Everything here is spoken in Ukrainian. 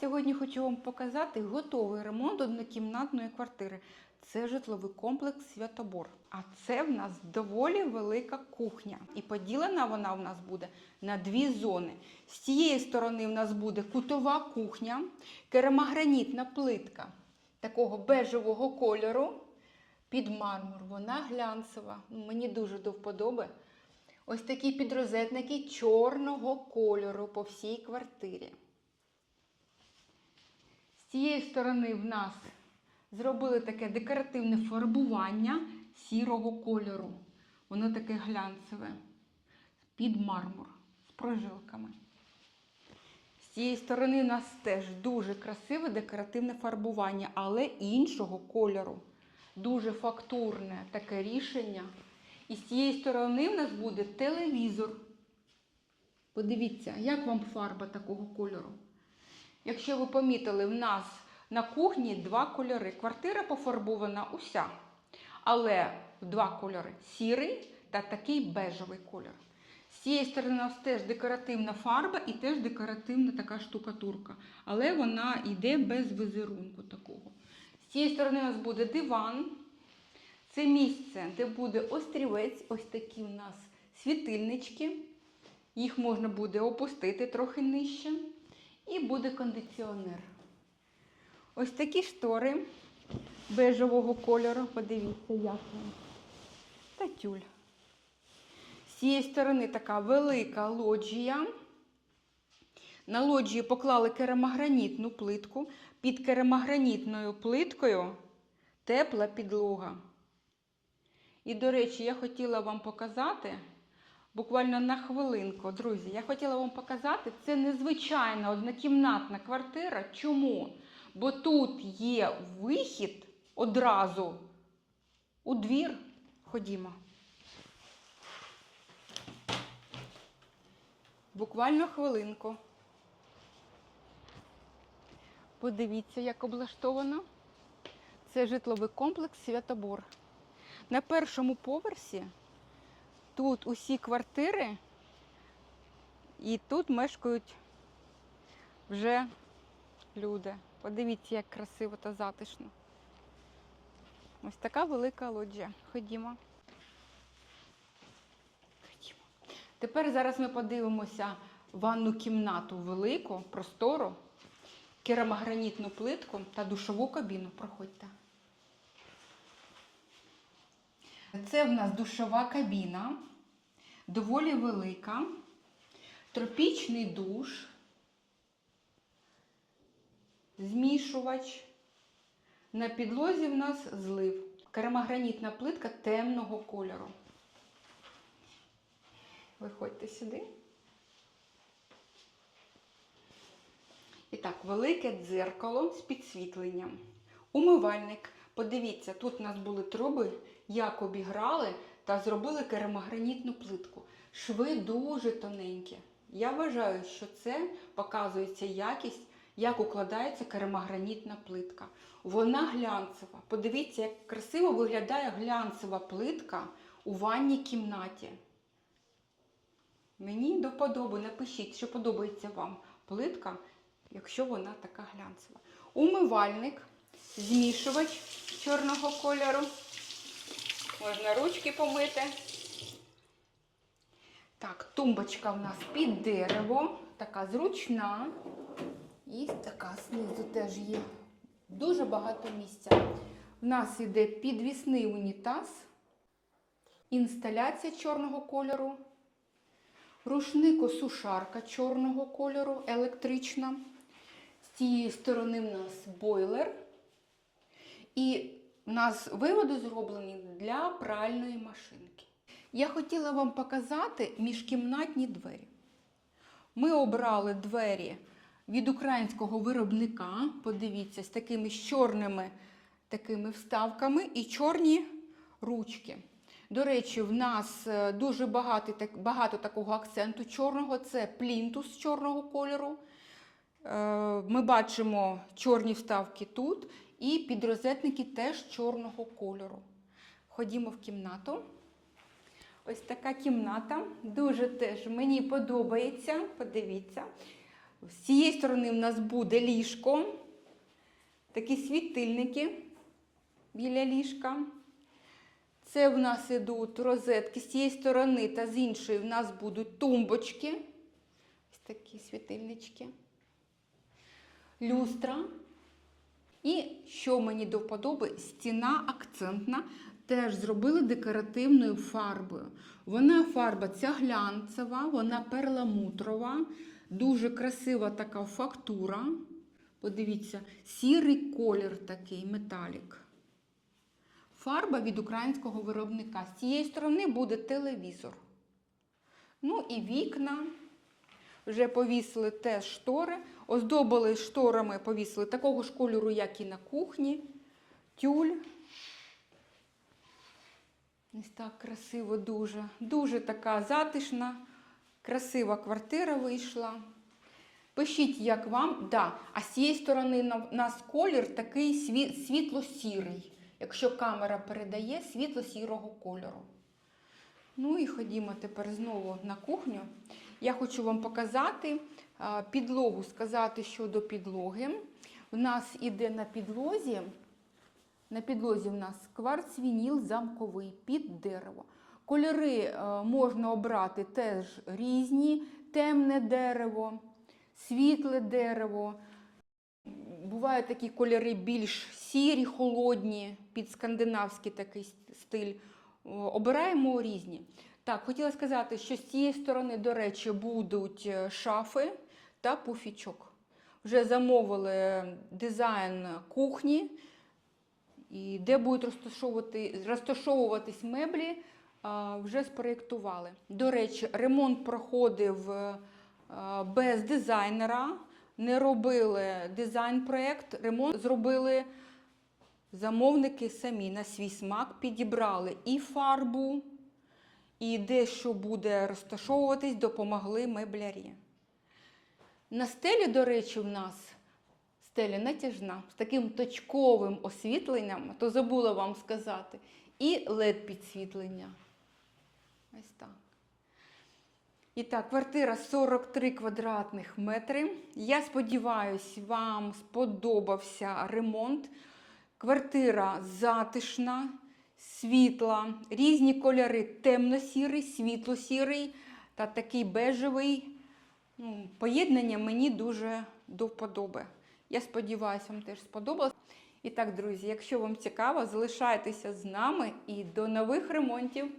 Сьогодні хочу вам показати готовий ремонт однокімнатної квартири. Це житловий комплекс Святобор. А це в нас доволі велика кухня. І поділена вона в нас буде на дві зони. З цієї сторони в нас буде кутова кухня, керамогранітна плитка такого бежевого кольору під мармур. Вона глянцева. Мені дуже до вподоби. Ось такі підрозетники чорного кольору по всій квартирі. З цієї сторони в нас зробили таке декоративне фарбування сірого кольору. Воно таке глянцеве, під мармур з прожилками. З цієї сторони у нас теж дуже красиве декоративне фарбування, але іншого кольору. Дуже фактурне таке рішення. І з цієї сторони в нас буде телевізор. Подивіться, як вам фарба такого кольору. Якщо ви помітили, в нас на кухні два кольори. Квартира пофарбована уся. Але два кольори сірий та такий бежевий кольор. З цієї сторони у нас теж декоративна фарба і теж декоративна така штукатурка. Але вона йде без візерунку такого. З цієї сторони у нас буде диван. Це місце, де буде острівець, ось такі у нас світильнички. Їх можна буде опустити трохи нижче. І буде кондиціонер. Ось такі штори бежевого кольору. Подивіться, як вони. Та тюль. З цієї сторони така велика лоджія. На лоджії поклали керамогранітну плитку. Під керамогранітною плиткою тепла підлога. І, до речі, я хотіла вам показати, буквально на хвилинку, друзі, я хотіла вам показати, це незвичайна однокімнатна квартира. Чому? Бо тут є вихід одразу у двір. Ходімо. Буквально хвилинку. Подивіться, як облаштовано. Це житловий комплекс Святобор. На першому поверсі тут усі квартири, і тут мешкають вже люди. Подивіться, як красиво та затишно. Ось така велика лоджія. Ходімо. Ходімо. Тепер зараз ми подивимося ванну кімнату велику, простору, керамогранітну плитку та душову кабіну. Проходьте. Це в нас душова кабіна, доволі велика, тропічний душ, змішувач. На підлозі в нас злив. Керамогранітна плитка темного кольору. Виходьте сюди. І так, велике дзеркало з підсвітленням. Умивальник. Подивіться, тут у нас були труби, як обіграли та зробили керамогранітну плитку. Шви дуже тоненькі. Я вважаю, що це показується якість, як укладається керамогранітна плитка. Вона глянцева. Подивіться, як красиво виглядає глянцева плитка у ванній кімнаті. Мені до вподоби, напишіть, що подобається вам плитка, якщо вона така глянцева. Умивальник, змішувач чорного кольору. Можна ручки помити. Так, тумбочка в нас під дерево, така зручна. І така знизу теж є. Дуже багато місця. В нас іде підвісний унітаз, інсталяція чорного кольору, рушнико-сушарка чорного кольору, електрична. З цієї сторони в нас бойлер. І у нас виводи зроблені для пральної машинки. Я хотіла вам показати міжкімнатні двері. Ми обрали двері від українського виробника. Подивіться, з такими чорними такими вставками і чорні ручки. До речі, в нас е, дуже багато, багато такого акценту чорного. Це плінтус чорного кольору. Е, Ми бачимо чорні вставки тут і підрозетники теж чорного кольору. Ходімо в кімнату. Ось така кімната. Дуже теж мені подобається. Подивіться. З цієї сторони в нас буде ліжко, такі світильники біля ліжка. Це в нас ідуть розетки з цієї сторони та з іншої в нас будуть тумбочки. Ось такі світильнички. Люстра. І що мені до вподоби, стіна акцентна. Теж зробили декоративною фарбою. Вона фарба ця глянцева, вона перламутрова, дуже красива така фактура. Подивіться, сірий колір такий, металік. Фарба від українського виробника. З цієї сторони буде телевізор. Ну і вікна. Вже повісили теж штори. Оздобили шторами, повісили такого ж кольору, як і на кухні. Тюль. Ось так красиво дуже. Дуже така затишна, красива квартира вийшла. Пишіть, як вам. Да. А з цієї сторони у нас колір такий сві- світло-сірий. Якщо камера передає світло-сірого кольору. Ну і ходімо тепер знову на кухню. Я хочу вам показати підлогу, сказати щодо підлоги. У нас іде на підлозі. На підлозі в нас кварц вініл замковий під дерево. Кольори можна обрати теж різні: темне дерево, світле дерево. Бувають такі кольори більш сірі, холодні, під скандинавський такий стиль. Обираємо різні. Так, хотіла сказати, що з цієї сторони, до речі, будуть е, шафи та пуфічок. Вже замовили дизайн кухні, і де будуть розташовувати, розташовуватись меблі, вже спроєктували. До речі, ремонт проходив е, без дизайнера, не робили дизайн-проєкт, ремонт зробили замовники самі на свій смак, підібрали і фарбу, і де що буде розташовуватись, допомогли меблярі. На стелі, до речі, в нас стеля натяжна, з таким точковим освітленням, то забула вам сказати, і LED-підсвітлення. Ось так. І так, квартира 43 квадратних метри. Я сподіваюся, вам сподобався ремонт. Квартира затишна, світла, різні кольори: темно-сірий, світло-сірий та такий бежевий. Ну, поєднання мені дуже до вподоби. Я сподіваюся, вам теж сподобалось. І так, друзі, якщо вам цікаво, залишайтеся з нами і до нових ремонтів.